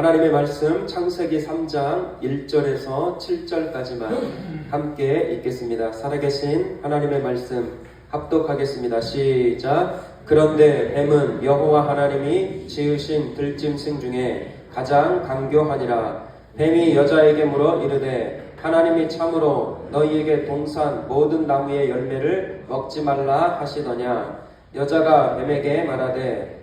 하나님의 말씀 창세기 3장 1절에서 7절까지만 함께 읽겠습니다. 살아계신 하나님의 말씀 합독하겠습니다. 시작. 그런데 뱀은 여호와 하나님이 지으신 들짐승 중에 가장 강교하니라. 뱀이 여자에게 물어 이르되 하나님이 참으로 너희에게 동산 모든 나무의 열매를 먹지 말라 하시더냐. 여자가 뱀에게 말하되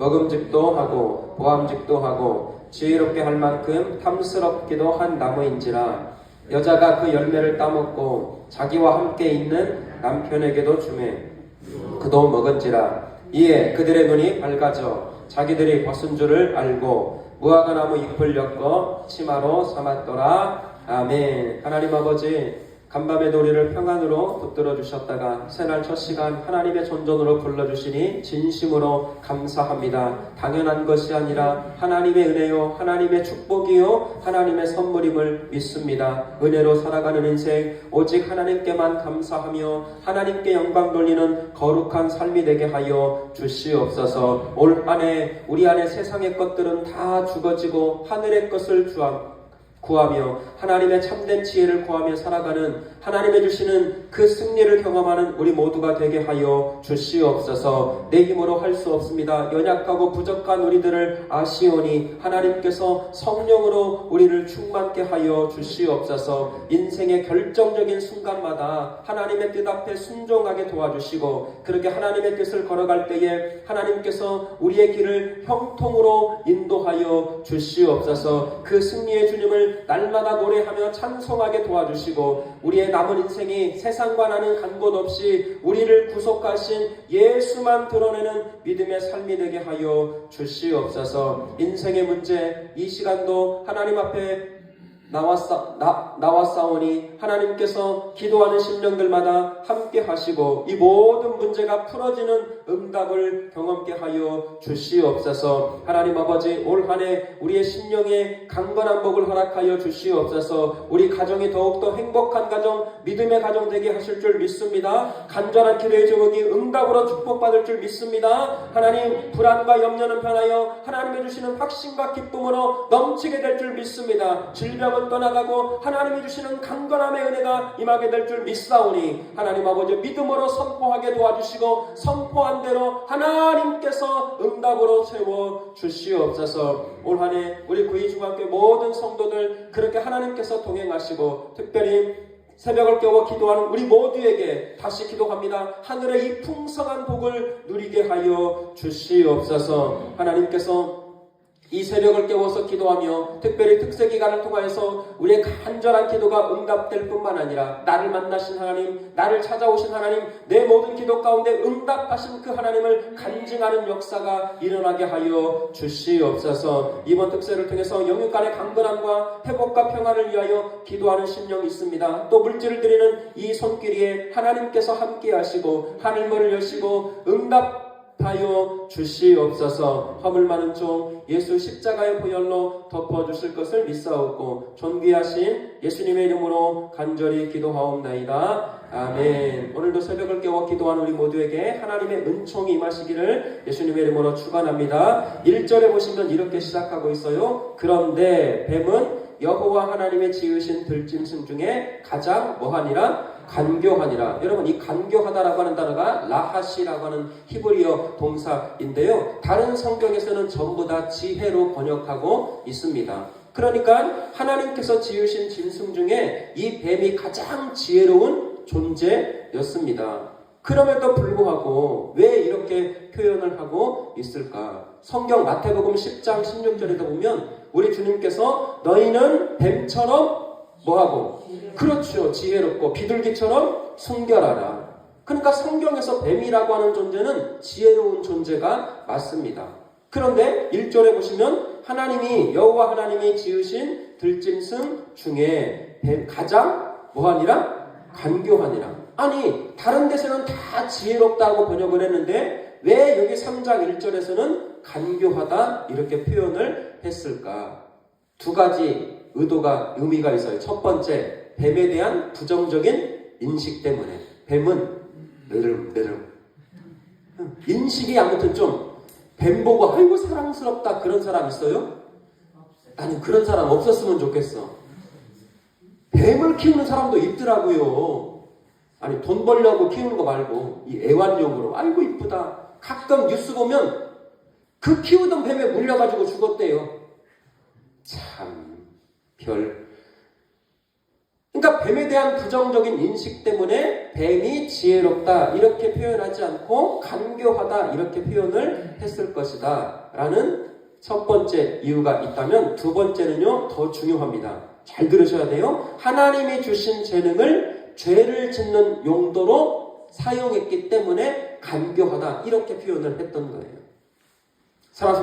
먹음직도 하고 보암직도 하고 지혜롭게 할 만큼 탐스럽기도 한 나무인지라 여자가 그 열매를 따먹고 자기와 함께 있는 남편에게도 주매. 그도 먹은지라. 이에 그들의 눈이 밝아져 자기들이 벗은 줄을 알고 무화과 나무 잎을 엮어 치마로 삼았더라. 아멘. 하나님 아버지 간밤의 도리를 평안으로 붙들어 주셨다가 새날 첫 시간 하나님의 존전으로 불러주시니 진심으로 감사합니다. 당연한 것이 아니라 하나님의 은혜요, 하나님의 축복이요, 하나님의 선물임을 믿습니다. 은혜로 살아가는 인생 오직 하나님께만 감사하며 하나님께 영광 돌리는 거룩한 삶이 되게 하여 주시옵소서. 올 한 해 우리 안에 세상의 것들은 다 죽어지고 하늘의 것을 주함. 구하며 하나님의 참된 지혜를 구하며 살아가는 하나님의 주시는 그 승리를 경험하는 우리 모두가 되게 하여 주시옵소서. 내 힘으로 할 수 없습니다. 연약하고 부족한 우리들을 아시오니 하나님께서 성령으로 우리를 충만케 하여 주시옵소서. 인생의 결정적인 순간마다 하나님의 뜻 앞에 순종하게 도와주시고 그렇게 하나님의 뜻을 걸어갈 때에 하나님께서 우리의 길을 형통으로 인도하여 주시옵소서. 그 승리의 주님을 날마다 노래하며 찬송하게 도와주시고 우리의 남은 인생이 세상과 나는 간 곳 없이 우리를 구속하신 예수만 드러내는 믿음의 삶이 되게 하여 주시옵소서. 인생의 문제 이 시간도 하나님 앞에 나왔사, 나, 나왔사오니 하나님께서 기도하는 심령들마다 함께 하시고 이 모든 문제가 풀어지는 응답을 경험케 하여 주시옵소서. 하나님 아버지 올 한 해 우리의 심령에 강건한 복을 허락하여 주시옵소서. 우리 가정이 더욱더 행복한 가정 믿음의 가정 되게 하실 줄 믿습니다. 간절한 기도의 제목이 응답으로 축복받을 줄 믿습니다. 하나님 불안과 염려는 변하여 하나님이 주시는 확신과 기쁨으로 넘치게 될 줄 믿습니다. 질병은 떠나가고 하나님이 주시는 강건함의 은혜가 임하게 될 줄 믿사오니 하나님 아버지 믿음으로 선포하게 도와주시고 선포한 대로 하나님께서 응답으로 채워 주시옵소서 올 한해 우리 구이중학교 모든 성도들 그렇게 하나님께서 동행하시고 특별히 새벽을 깨워 기도하는 우리 모두에게 다시 기도합니다. 하늘의 이 풍성한 복을 누리게 하여 주시옵소서. 하나님께서 이 새벽을 깨워서 기도하며 특별히 특세 기간을 통하여서 우리의 간절한 기도가 응답될 뿐만 아니라 나를 만나신 하나님, 나를 찾아오신 하나님, 내 모든 기도 가운데 응답하신 그 하나님을 간증하는 역사가 일어나게 하여 주시옵소서. 이번 특세를 통해서 영육 간의 강건함과 회복과 평화를 위하여 기도하는 심령이 있습니다. 또 물질을 드리는 이 손길이에 하나님께서 함께 하시고 하늘문을 여시고 응답 하여 주시옵소서 허물 많은 종 예수 십자가의 보혈로 덮어주실 것을 믿사옵고 존귀하신 예수님의 이름으로 간절히 기도하옵나이다. 아멘. 오늘도 새벽을 깨워 기도하는 우리 모두에게 하나님의 은총이 임하시기를 예수님의 이름으로 축원합니다. 1절에 보시면 이렇게 시작하고 있어요. 그런데 뱀은 여호와 하나님의 지으신 들짐승 중에 가장 뭐하니라 간교하니라. 여러분 이 간교하다라고 하는 단어가 라하시라고 하는 히브리어 동사인데요. 다른 성경에서는 전부 다 지혜로 번역하고 있습니다. 그러니까 하나님께서 지으신 짐승 중에 이 뱀이 가장 지혜로운 존재였습니다. 그럼에도 불구하고 왜 이렇게 표현을 하고 있을까? 성경 마태복음 10장 16절에도 보면 우리 주님께서 너희는 뱀처럼 뭐하고? 그렇죠. 지혜롭고 비둘기처럼 순결하라. 그러니까 성경에서 뱀이라고 하는 존재는 지혜로운 존재가 맞습니다. 그런데 1절에 보시면 하나님이 여호와 하나님이 지으신 들짐승 중에 뱀- 가장 뭐하니라 간교하니라. 아니 다른 데서는 다 지혜롭다고 번역을 했는데 왜 여기 3장 1절에서는 간교하다 이렇게 표현을 했을까? 두 가지 의도가 의미가 있어요. 첫 번째 뱀에 대한 부정적인 인식 때문에 뱀은 느름 느름 인식이 아무튼 좀 뱀 보고 아이고 사랑스럽다 그런 사람 있어요? 나는 그런 사람 없었으면 좋겠어. 뱀을 키우는 사람도 있더라고요. 아니 돈 벌려고 키우는 거 말고 이 애완용으로 아이고 이쁘다. 가끔 뉴스 보면 그 키우던 뱀에 물려가지고 죽었대요. 참 별. 그러니까 뱀에 대한 부정적인 인식 때문에 뱀이 지혜롭다 이렇게 표현하지 않고 간교하다 이렇게 표현을 했을 것이다 라는 첫 번째 이유가 있다면 두 번째는요 더 중요합니다. 잘 들으셔야 돼요. 하나님이 주신 재능을 죄를 짓는 용도로 사용했기 때문에 간교하다 이렇게 표현을 했던 거예요.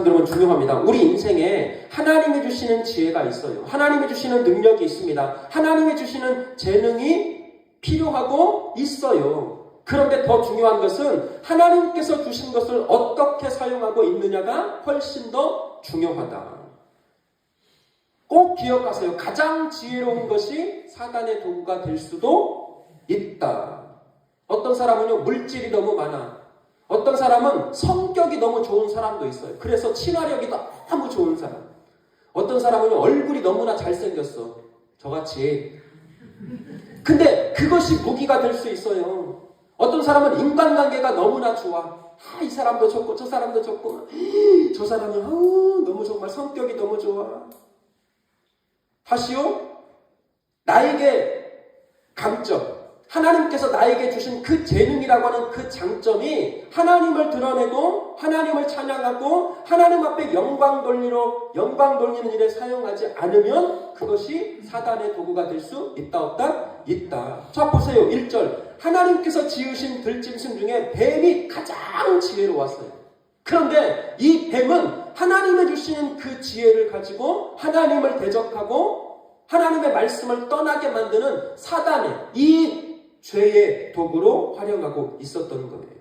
여러분 중요합니다. 우리 인생에 하나님이 주시는 지혜가 있어요. 하나님이 주시는 능력이 있습니다. 하나님이 주시는 재능이 필요하고 있어요. 그런데 더 중요한 것은 하나님께서 주신 것을 어떻게 사용하고 있느냐가 훨씬 더 중요하다. 꼭 기억하세요. 가장 지혜로운 것이 사단의 도구가 될 수도 있다. 어떤 사람은요, 물질이 너무 많아. 어떤 사람은 성격이 너무 좋은 사람도 있어요. 그래서 친화력이 너무 좋은 사람. 어떤 사람은 얼굴이 너무나 잘생겼어. 저같이. 근데 그것이 무기가 될 수 있어요. 어떤 사람은 인간관계가 너무나 좋아. 아, 이 사람도 좋고, 저 사람도 좋고, 저 사람은, 어, 너무 정말 성격이 너무 좋아. 다시요, 나에게 강점, 하나님께서 나에게 주신 그 재능이라고 하는 그 장점이 하나님을 드러내고 하나님을 찬양하고 하나님 앞에 영광 돌리러 영광 돌리는 일에 사용하지 않으면 그것이 사단의 도구가 될 수 있다 없다 있다. 자 보세요. 1절. 하나님께서 지으신 들짐승 중에 뱀이 가장 지혜로웠어요. 그런데 이 뱀은 하나님의 주시는 그 지혜를 가지고 하나님을 대적하고 하나님의 말씀을 떠나게 만드는 사단의 이 죄의 도구로 활용하고 있었던 거예요.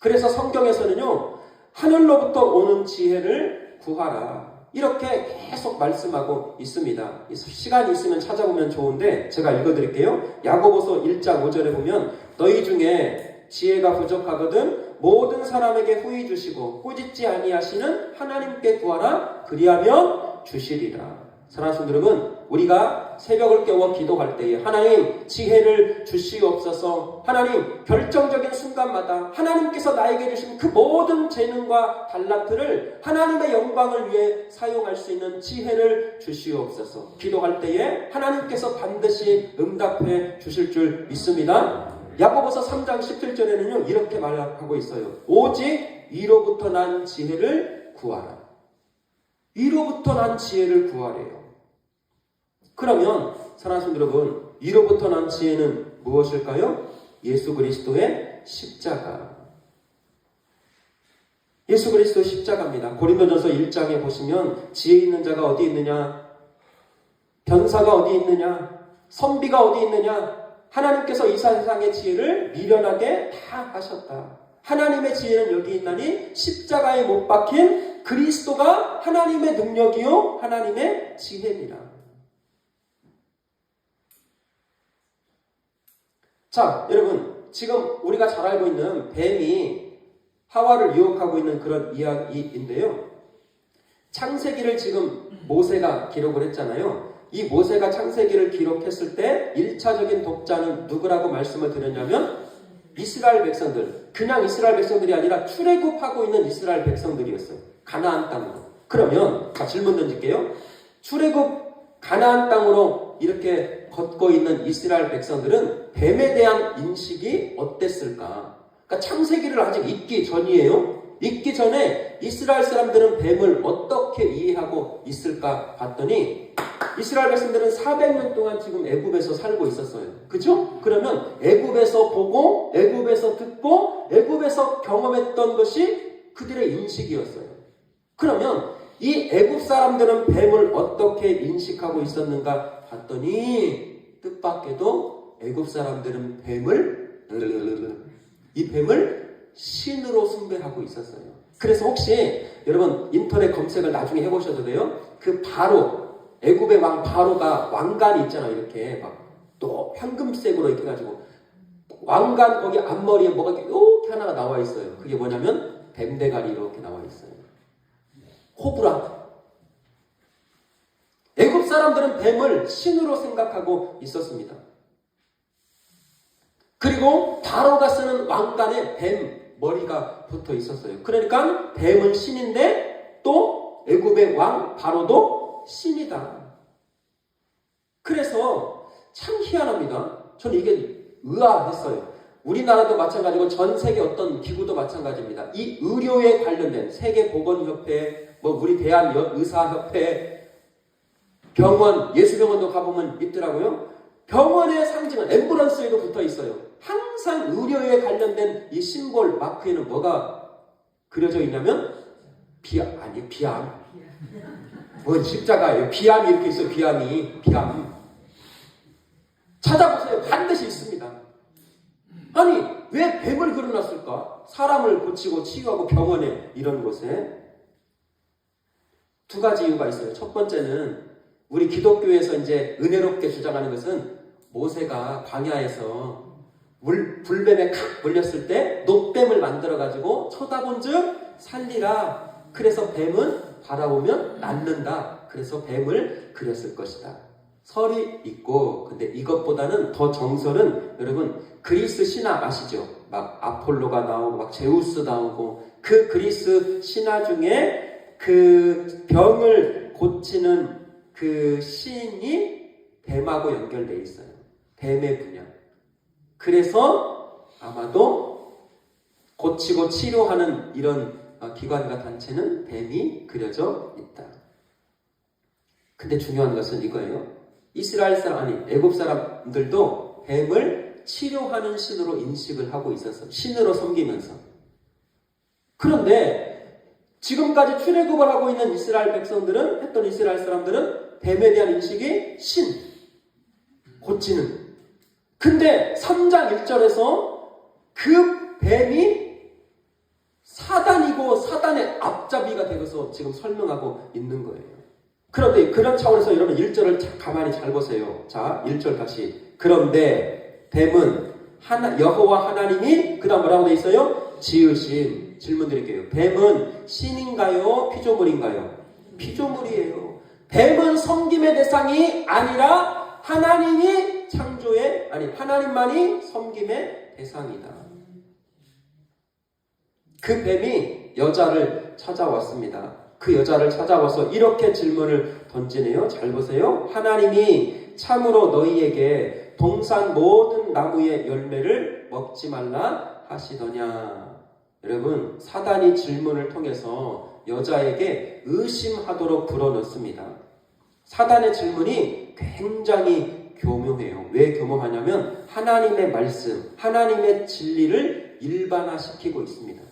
그래서 성경에서는요, 하늘로부터 오는 지혜를 구하라. 이렇게 계속 말씀하고 있습니다. 시간이 있으면 찾아보면 좋은데 제가 읽어드릴게요. 야고보서 1장 5절에 보면 너희 중에 지혜가 부족하거든 모든 사람에게 후히 주시고 꾸짖지 아니하시는 하나님께 구하라 그리하면 주시리라. 사랑하는 여러분, 우리가 새벽을 깨워 기도할 때에 하나님 지혜를 주시옵소서. 하나님 결정적인 순간마다 하나님께서 나에게 주신 그 모든 재능과 달란트를 하나님의 영광을 위해 사용할 수 있는 지혜를 주시옵소서. 기도할 때에 하나님께서 반드시 응답해 주실 줄 믿습니다. 야고보서 3장 17절에는요 이렇게 말하고 있어요. 오직 이로부터 난 지혜를 구하라. 이로부터 난 지혜를 구하래요. 그러면 사랑하는 여러분, 이로부터 난 지혜는 무엇일까요? 예수 그리스도의 십자가. 예수 그리스도의 십자가입니다. 고린도전서 1장에 보시면 지혜 있는 자가 어디 있느냐? 변사가 어디 있느냐? 선비가 어디 있느냐? 하나님께서 이 세상의 지혜를 미련하게 다 하셨다. 하나님의 지혜는 여기 있나니 십자가에 못 박힌 그리스도가 하나님의 능력이요 하나님의 지혜니라. 자, 여러분, 지금 우리가 잘 알고 있는 뱀이 하와를 유혹하고 있는 그런 이야기인데요. 창세기를 지금 모세가 기록을 했잖아요. 이 모세가 창세기를 기록했을 때 1차적인 독자는 누구라고 말씀을 드렸냐면 이스라엘 백성들. 그냥 이스라엘 백성들이 아니라 출애굽하고 있는 이스라엘 백성들이었어요. 가나안 땅으로. 그러면 자 질문 던질게요. 출애굽 가나안 땅으로 이렇게 걷고 있는 이스라엘 백성들은 뱀에 대한 인식이 어땠을까? 그러니까 창세기를 아직 읽기 전이에요. 읽기 전에 이스라엘 사람들은 뱀을 어떻게 이해하고 있을까 봤더니 이스라엘 백성들은 400년 동안 지금 애굽에서 살고 있었어요. 그죠? 그러면 애굽에서 보고 애굽에서 듣고 애굽에서 경험했던 것이 그들의 인식이었어요. 그러면 이 애굽 사람들은 뱀을 어떻게 인식하고 있었는가 봤더니 뜻밖에도 애굽 사람들은 뱀을 이 뱀을 신으로 숭배하고 있었어요. 그래서 혹시 여러분 인터넷 검색을 나중에 해보셔도 돼요. 그 바로 애굽의 왕 바로가 왕관이 있잖아요. 이렇게 막 또 황금색으로 이렇게 가지고 왕관 거기 앞머리에 뭐가 이렇게 하나가 나와 있어요. 그게 뭐냐면 뱀대가리 이렇게 나와 있어요. 코브라. 애굽 사람들은 뱀을 신으로 생각하고 있었습니다. 그리고 바로가 쓰는 왕관에 뱀 머리가 붙어 있었어요. 그러니까 뱀은 신인데 또 애굽의 왕 바로도 신이다. 그래서 참 희한합니다. 저는 이게 의아했어요. 우리나라도 마찬가지고 전 세계 어떤 기구도 마찬가지입니다. 이 의료에 관련된 세계보건협회, 뭐 우리 대한의사협회, 병원, 예수병원도 가보면 있더라고요. 병원의 상징은 앰뷸런스에도 붙어 있어요. 항상 의료에 관련된 이 심볼 마크에는 뭐가 그려져 있냐면 비암 아니 비암. 뭔 십자가예요. 비암이 이렇게 있어요. 비암이 비암. 찾아보세요. 반드시 있습니다. 아니 왜 뱀을 그려놨을까? 사람을 고치고 치유하고 병원에 이런 곳에 두 가지 이유가 있어요. 첫 번째는 우리 기독교에서 이제 은혜롭게 주장하는 것은 모세가 광야에서 물, 불뱀에 칵 물렸을 때 노뱀을 만들어 가지고 쳐다본 즉 살리라. 그래서 뱀은 바라보면 낫는다. 그래서 뱀을 그렸을 것이다. 설이 있고 근데 이것보다는 더 정설은 여러분 그리스 신화 아시죠? 막 아폴로가 나오고 막 제우스 나오고 그 그리스 신화 중에 그 병을 고치는 그 시인이 뱀하고 연결돼 있어요. 뱀의 분야. 그래서 아마도 고치고 치료하는 이런 어, 기관과 단체는 뱀이 그려져 있다. 근데 중요한 것은 이거예요. 이스라엘 사람 아니 애굽 사람들도 뱀을 치료하는 신으로 인식을 하고 있었어. 신으로 섬기면서. 그런데 지금까지 출애굽을 하고 있는 이스라엘 백성들은 했던 이스라엘 사람들은 뱀에 대한 인식이 신 고치는. 근데 3장 1절에서 그 뱀이 사단이고 사단의 앞잡이가 되어서 지금 설명하고 있는 거예요. 그런데 그런 차원에서 여러분 1절을 가만히 잘 보세요. 자, 1절 다시. 그런데 뱀은 하나, 여호와 하나님이 그 다음 뭐라고 돼 있어요? 지으신 질문 드릴게요. 뱀은 신인가요? 피조물인가요? 피조물이에요. 뱀은 섬김의 대상이 아니라 하나님이 창조의 아니 하나님만이 섬김의 대상이다. 그 뱀이 여자를 찾아왔습니다. 그 여자를 찾아와서 이렇게 질문을 던지네요. 잘 보세요. 하나님이 참으로 너희에게 동산 모든 나무의 열매를 먹지 말라 하시더냐. 여러분, 사단이 질문을 통해서 여자에게 의심하도록 불어넣습니다. 사단의 질문이 굉장히 교묘해요. 왜 교묘하냐면 하나님의 말씀, 하나님의 진리를 일반화시키고 있습니다.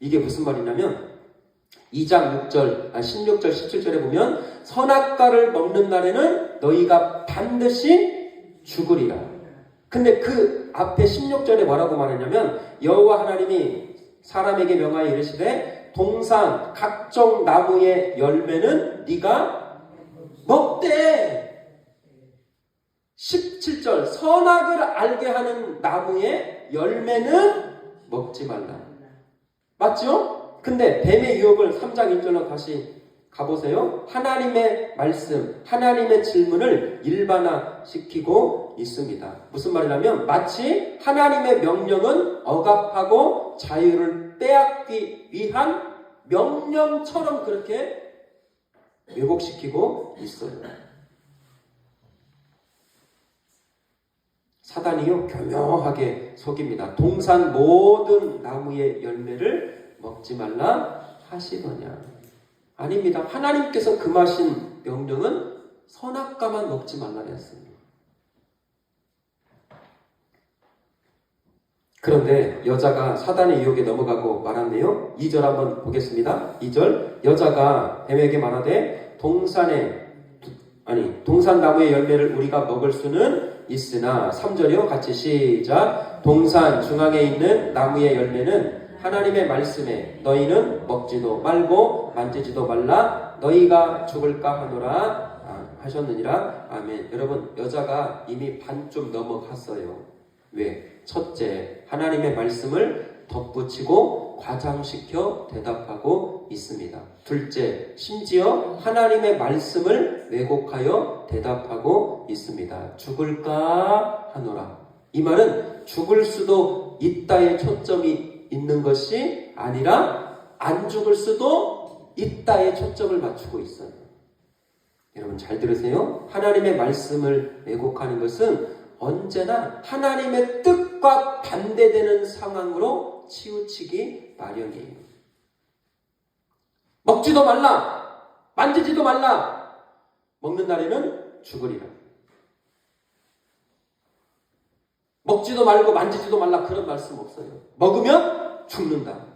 이게 무슨 말이냐면 2장 6절, 아 16절, 17절에 보면 선악과를 먹는 날에는 너희가 반드시 죽으리라. 근데 그 앞에 16절에 뭐라고 말했냐면 여호와 하나님이 사람에게 명하여 이르시되 동산 각종 나무의 열매는 네가 먹되 17절 선악을 알게 하는 나무의 열매는 먹지 말라. 맞죠? 근데 뱀의 유혹을 3장 1절로 다시 가보세요. 하나님의 말씀, 하나님의 질문을 일반화시키고 있습니다. 무슨 말이냐면 마치 하나님의 명령은 억압하고 자유를 빼앗기 위한 명령처럼 그렇게 왜곡시키고 있어요. 사단이요 교묘하게 속입니다. 동산 모든 나무의 열매를 먹지 말라 하시더냐. 아닙니다. 하나님께서 금하신 명령은 선악과만 먹지 말라 했습니다. 그런데 여자가 사단의 유혹에 넘어가고 말았네요. 2절 한번 보겠습니다. 2절. 여자가 뱀에게 말하되 동산에 아니 동산 나무의 열매를 우리가 먹을 수는 있으나 3절이요. 같이 시작. 동산 중앙에 있는 나무의 열매는 하나님의 말씀에 너희는 먹지도 말고 만지지도 말라. 너희가 죽을까 하노라. 아, 하셨느니라. 아멘. 여러분 여자가 이미 반쯤 넘어갔어요. 왜? 첫째, 하나님의 말씀을 덧붙이고 과장시켜 대답하고 있습니다. 둘째, 심지어 하나님의 말씀을 왜곡하여 대답하고 있습니다. 죽을까 하노라. 이 말은 죽을 수도 있다의 초점이 있는 것이 아니라 안 죽을 수도 있다의 초점을 맞추고 있어요. 여러분 잘 들으세요. 하나님의 말씀을 왜곡하는 것은 언제나 하나님의 뜻과 반대되는 상황으로 치우치기 마련이에요. 먹지도 말라, 만지지도 말라, 먹는 날에는 죽으리라. 먹지도 말고 만지지도 말라 그런 말씀 없어요. 먹으면 죽는다.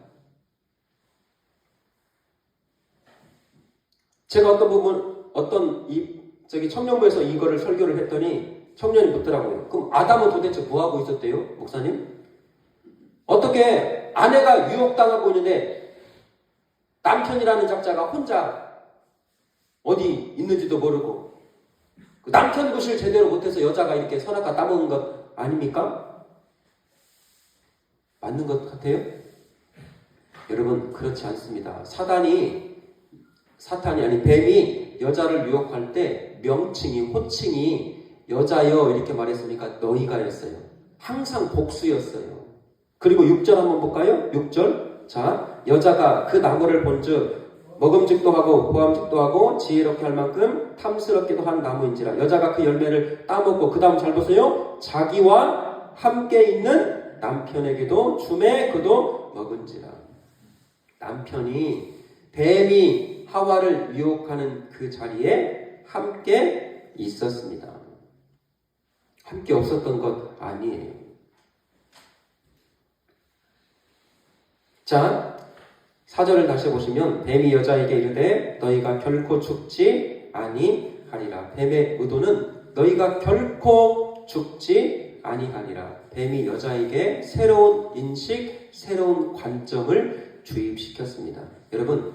제가 어떤 부분, 어떤 이, 저기 청년부에서 이거를 설교를 했더니 청년이 묻더라고요. 그럼 아담은 도대체 뭐 하고 있었대요, 목사님? 어떻게 아내가 유혹당하고 있는데 남편이라는 작자가 혼자 어디 있는지도 모르고 그 남편 구실 제대로 못해서 여자가 이렇게 선악과 따먹은 것 아닙니까? 맞는 것 같아요? 여러분 그렇지 않습니다. 사단이 사탄이 아니 뱀이 여자를 유혹할 때 명칭이 호칭이 여자여 이렇게 말했으니까 너희가 였어요. 항상 복수였어요. 그리고 6절 한번 볼까요? 6절 자 여자가 그 나무를 본즉 먹음직도 하고 보암직도 하고 지혜롭게 할 만큼 탐스럽기도 한 나무인지라 여자가 그 열매를 따먹고 그 다음 잘 보세요 자기와 함께 있는 남편에게도 주매 그도 먹은지라 남편이 뱀이 하와를 유혹하는 그 자리에 함께 있었습니다. 함께 없었던 것 아니에요. 자, 사절을 다시 보시면 뱀이 여자에게 이르되 너희가 결코 죽지 아니하리라. 뱀의 의도는 너희가 결코 죽지 아니하리라. 뱀이 여자에게 새로운 인식, 새로운 관점을 주입시켰습니다. 여러분,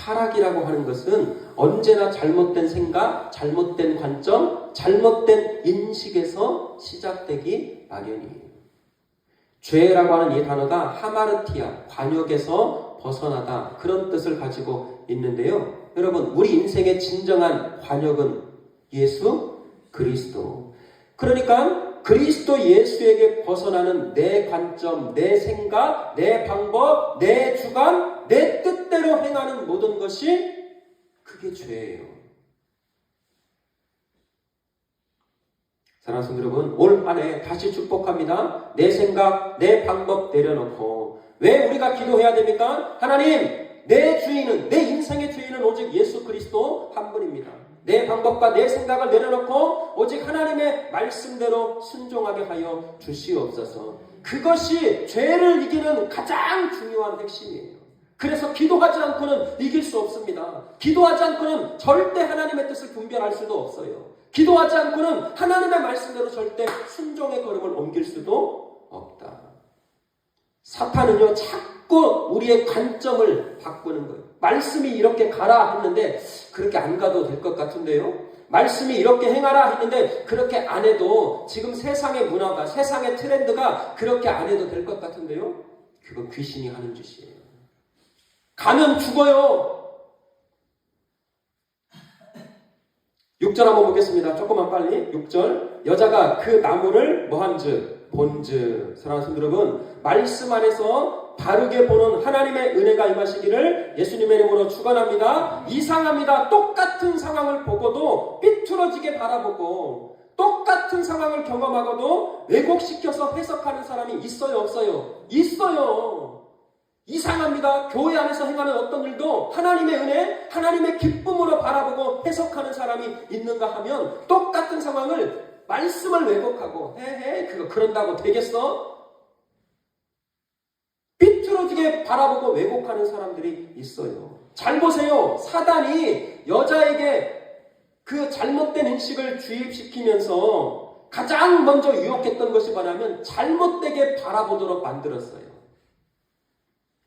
타락이라고 하는 것은 언제나 잘못된 생각, 잘못된 관점, 잘못된 인식에서 시작되기 마련이에요. 죄라고 하는 이 단어가 하마르티아, 관역에서 벗어나다 그런 뜻을 가지고 있는데요. 여러분, 우리 인생의 진정한 관역은 예수 그리스도. 그러니까 그리스도 예수에게 벗어나는 내 관점, 내 생각, 내 방법, 내 주관, 내 뜻대로 행하는 모든 것이 그게 죄예요. 사랑하는 여러분, 올 한 해 다시 축복합니다. 내 생각, 내 방법 내려놓고 왜 우리가 기도해야 됩니까? 하나님, 내 주인은 내 인생의 주인은 오직 예수 그리스도 한 분입니다. 내 방법과 내 생각을 내려놓고 오직 하나님의 말씀대로 순종하게 하여 주시옵소서. 그것이 죄를 이기는 가장 중요한 핵심이에요. 그래서 기도하지 않고는 이길 수 없습니다. 기도하지 않고는 절대 하나님의 뜻을 분별할 수도 없어요. 기도하지 않고는 하나님의 말씀대로 절대 순종의 걸음을 옮길 수도 없다. 사탄은요, 자꾸 우리의 관점을 바꾸는 거예요. 말씀이 이렇게 가라 했는데, 그렇게 안 가도 될 것 같은데요? 말씀이 이렇게 행하라 했는데, 그렇게 안 해도, 지금 세상의 문화가, 세상의 트렌드가 그렇게 안 해도 될 것 같은데요? 그거 귀신이 하는 짓이에요. 가면 죽어요. 6절 한번 보겠습니다. 조금만 빨리. 6절. 여자가 그 나무를 뭐한즉 본즉 사랑하는 여러분 말씀 안에서 바르게 보는 하나님의 은혜가 임하시기를 예수님의 이름으로 축원합니다. 이상합니다. 똑같은 상황을 보고도 삐뚤어지게 바라보고 똑같은 상황을 경험하고도 왜곡시켜서 해석하는 사람이 있어요, 없어요? 있어요. 이상합니다. 교회 안에서 행하는 어떤 일도 하나님의 은혜, 하나님의 기쁨으로 바라보고 해석하는 사람이 있는가 하면 똑같은 상황을 말씀을 왜곡하고 헤헤 그거 그런다고 되겠어? 삐뚤어지게 바라보고 왜곡하는 사람들이 있어요. 잘 보세요. 사단이 여자에게 그 잘못된 인식을 주입시키면서 가장 먼저 유혹했던 것이 뭐냐면 잘못되게 바라보도록 만들었어요.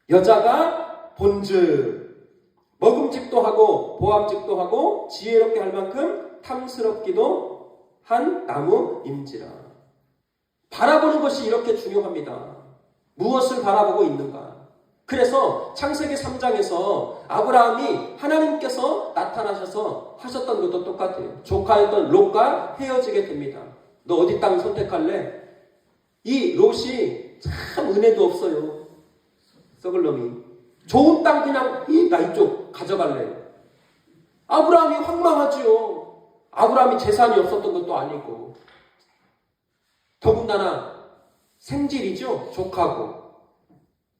여자가 본즉 먹음직도 하고 보암직도 하고 지혜롭게 할 만큼 탐스럽기도 한 나무임지라. 바라보는 것이 이렇게 중요합니다. 무엇을 바라보고 있는가? 그래서 창세기 3장에서 아브라함이 하나님께서 나타나셔서 하셨던 것도 똑같아요. 조카였던 롯과 헤어지게 됩니다. 너 어디 땅 선택할래? 이 롯이 참 은혜도 없어요. 썩을 놈이. 좋은 땅 그냥 이, 나 이쪽 가져갈래. 아브라함이 황망하지요. 아브라함이 재산이 없었던 것도 아니고. 더군다나 생질이죠. 조카고.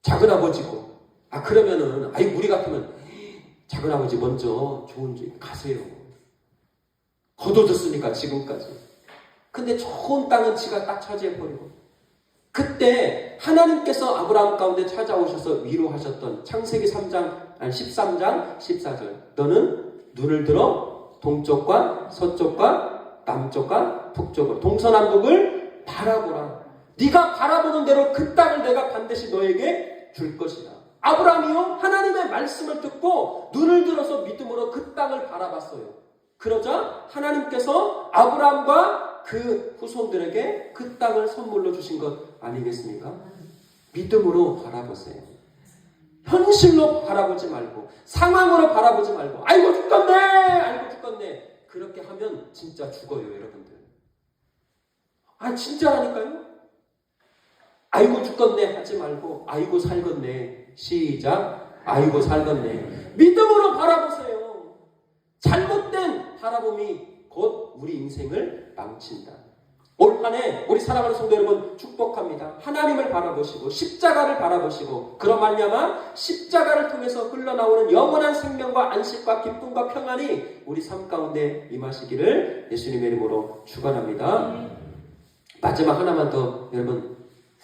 작은아버지고. 아, 그러면은, 아이, 우리 같으면, 작은아버지 먼저 좋은 집 가세요. 거둬뒀으니까, 지금까지. 근데 좋은 땅은 지가 딱 차지해버리고. 그때 하나님께서 아브라함 가운데 찾아오셔서 위로하셨던 창세기 3장, 아니 13장, 14절. 너는 눈을 들어 동쪽과 서쪽과 남쪽과 북쪽으로 동서남북을 바라보라. 네가 바라보는 대로 그 땅을 내가 반드시 너에게 줄 것이다. 아브라함이요 하나님의 말씀을 듣고 눈을 들어서 믿음으로 그 땅을 바라봤어요. 그러자 하나님께서 아브라함과 그 후손들에게 그 땅을 선물로 주신 것 아니겠습니까? 믿음으로 바라보세요. 현실로 바라보지 말고 상황으로 바라보지 말고 아이고 죽겠네 아이고 죽겠네 그렇게 하면 진짜 죽어요 여러분들 아 진짜라니까요 아이고 죽겠네 하지 말고 아이고 살겠네. 시작. 아이고 살겠네. 믿음으로 바라보세요. 잘못된 바라봄이 곧 우리 인생을 망친다. 올 한해 우리 사랑하는 성도 여러분 축복합니다. 하나님을 바라보시고 십자가를 바라보시고 그런 말미암아 십자가를 통해서 흘러나오는 영원한 생명과 안식과 기쁨과 평안이 우리 삶 가운데 임하시기를 예수님의 이름으로 축원합니다. 마지막 하나만 더 여러분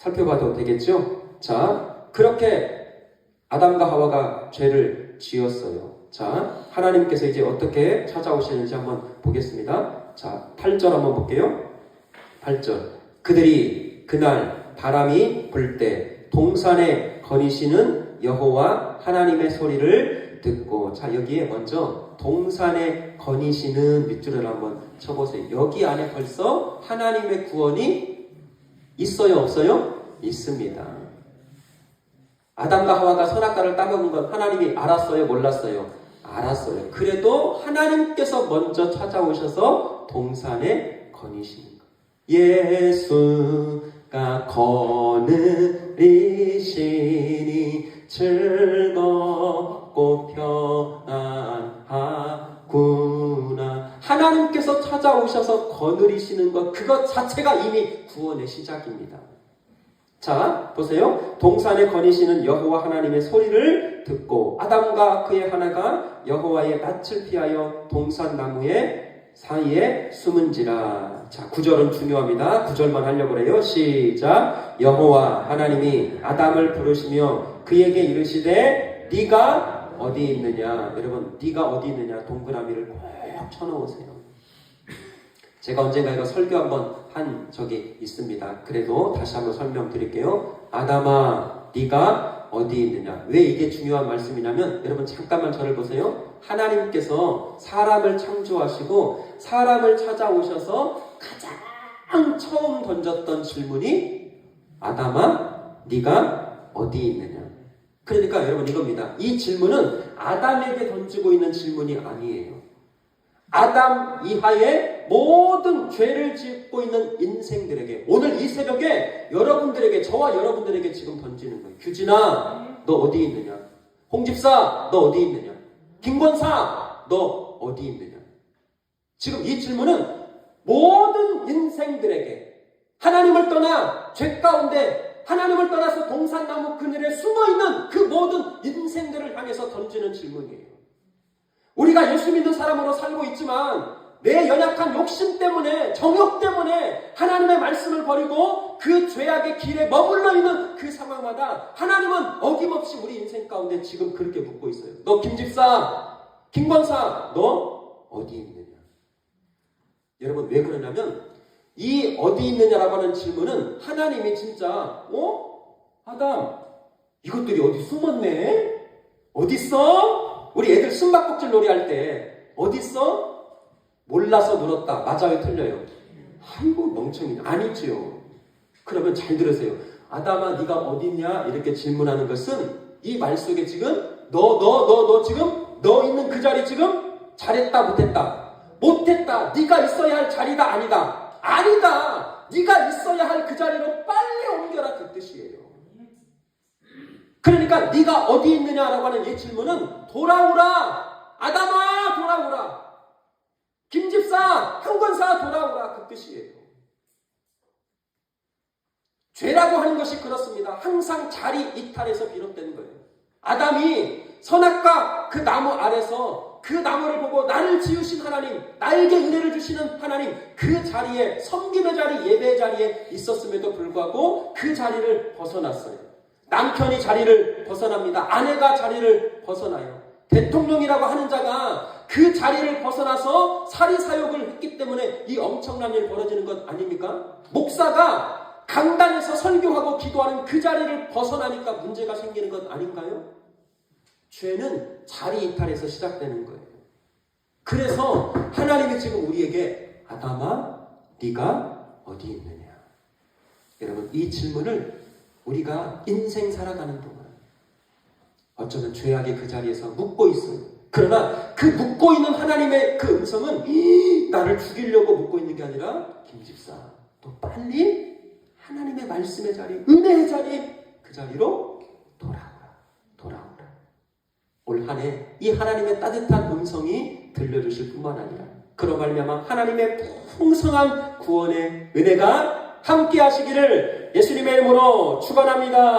살펴봐도 되겠죠? 자, 그렇게 아담과 하와가 죄를 지었어요. 자, 하나님께서 이제 어떻게 찾아오시는지 한번 보겠습니다. 자, 8절 한번 볼게요. 8절 그들이 그날 바람이 불 때 동산에 거니시는 여호와 하나님의 소리를 듣고 자 여기에 먼저 동산에 거니시는 밑줄을 한번 쳐보세요 여기 안에 벌써 하나님의 구원이 있어요 없어요? 있습니다 아담과 하와가 선악과를 따먹은 건 하나님이 알았어요 몰랐어요? 알았어요 그래도 하나님께서 먼저 찾아오셔서 동산에 거니시는 예수가 거느리시니 즐겁고 평안 하나님께서 찾아오셔서 거느리시는 것, 그것 자체가 이미 구원의 시작입니다. 자, 보세요. 동산에 거니시는 여호와 하나님의 소리를 듣고 아담과 그의 하나가 여호와의 낯을 피하여 동산 나무에 사이에 숨은지라. 자, 구절은 중요합니다. 구절만 하려고 그래요. 시작. 여호와 하나님이 아담을 부르시며 그에게 이르시되 네가 어디 있느냐? 여러분, 네가 어디 있느냐? 동그라미를 꼭 쳐놓으세요. 제가 언젠가 이거 설교 한번 한 적이 있습니다. 그래도 다시 한번 설명드릴게요. 아담아, 네가 어디 있느냐? 왜 이게 중요한 말씀이냐면 여러분 잠깐만 저를 보세요. 하나님께서 사람을 창조하시고 사람을 찾아오셔서 가장 처음 던졌던 질문이 아담아, 네가 어디 있느냐? 그러니까 여러분 이겁니다. 이 질문은 아담에게 던지고 있는 질문이 아니에요. 아담 이하의 모든 죄를 짓고 있는 인생들에게 오늘 이 새벽에 여러분들에게 저와 여러분들에게 지금 던지는 거예요. 규진아, 너 어디 있느냐? 홍집사, 너 어디 있느냐? 김권사, 너 어디 있느냐? 지금 이 질문은 모든 인생들에게 하나님을 떠나 죄 가운데 하나님을 떠나서 동산나무 그늘에 숨어 있는 그 모든 인생들을 향해서 던지는 질문이에요. 우리가 예수 믿는 사람으로 살고 있지만 내 연약한 욕심 때문에 정욕 때문에 하나님의 말씀을 버리고 그 죄악의 길에 머물러 있는 그 상황마다 하나님은 어김없이 우리 인생 가운데 지금 그렇게 묻고 있어요. 너 김집사, 김권사, 너 어디 있느냐? 여러분 왜 그러냐면 이 어디 있느냐라고 하는 질문은 하나님이 진짜 어? 아담 이것들이 어디 숨었네? 어디 있어? 우리 애들 숨바꼭질 놀이 할 때 어디 있어? 몰라서 물었다. 맞아요, 틀려요. 아이고 멍청이 아니지요. 그러면 잘 들으세요. 아담아 네가 어디 있냐? 이렇게 질문하는 것은 이 말 속에 지금 너 너 너 너 지금 너 있는 그 자리 지금 잘했다 못했다 못했다 네가 있어야 할 자리가 아니다 아니다 네가 있어야 할 그 자리로 빨리 옮겨라 그 뜻이에요. 그러니까 네가 어디 있느냐라고 하는 이 질문은 돌아오라 아담아 돌아오라 김집사 한권사 돌아오라 그 뜻이에요. 죄라고 하는 것이 그렇습니다. 항상 자리 이탈에서 비롯된 거예요. 아담이 선악과 그 나무 아래서 그 나무를 보고 나를 지으신 하나님, 나에게 은혜를 주시는 하나님, 그 자리에 섬김의 자리, 예배의 자리에 있었음에도 불구하고 그 자리를 벗어났어요. 남편이 자리를 벗어납니다. 아내가 자리를 벗어나요. 대통령이라고 하는 자가 그 자리를 벗어나서 사리 사욕을 했기 때문에 이 엄청난 일 벌어지는 것 아닙니까? 목사가 강단에서 설교하고 기도하는 그 자리를 벗어나니까 문제가 생기는 것 아닌가요? 죄는 자리 이탈에서 시작되는 거예요. 그래서 하나님이 지금 우리에게 아담아 네가 어디 있느냐? 여러분 이 질문을 우리가 인생 살아가는 동안 어쩌면 죄악의 그 자리에서 묻고 있어요. 그러나 그 묻고 있는 하나님의 그 음성은 이, 나를 죽이려고 묻고 있는 게 아니라 김집사 또 빨리 하나님의 말씀의 자리, 은혜의 자리 그 자리로 돌아오라, 돌아오라. 올 한해 이 하나님의 따뜻한 음성이 들려주실 뿐만 아니라 그로 말미암아 하나님의 풍성한 구원의 은혜가 함께 하시기를 예수님의 이름으로 축원합니다.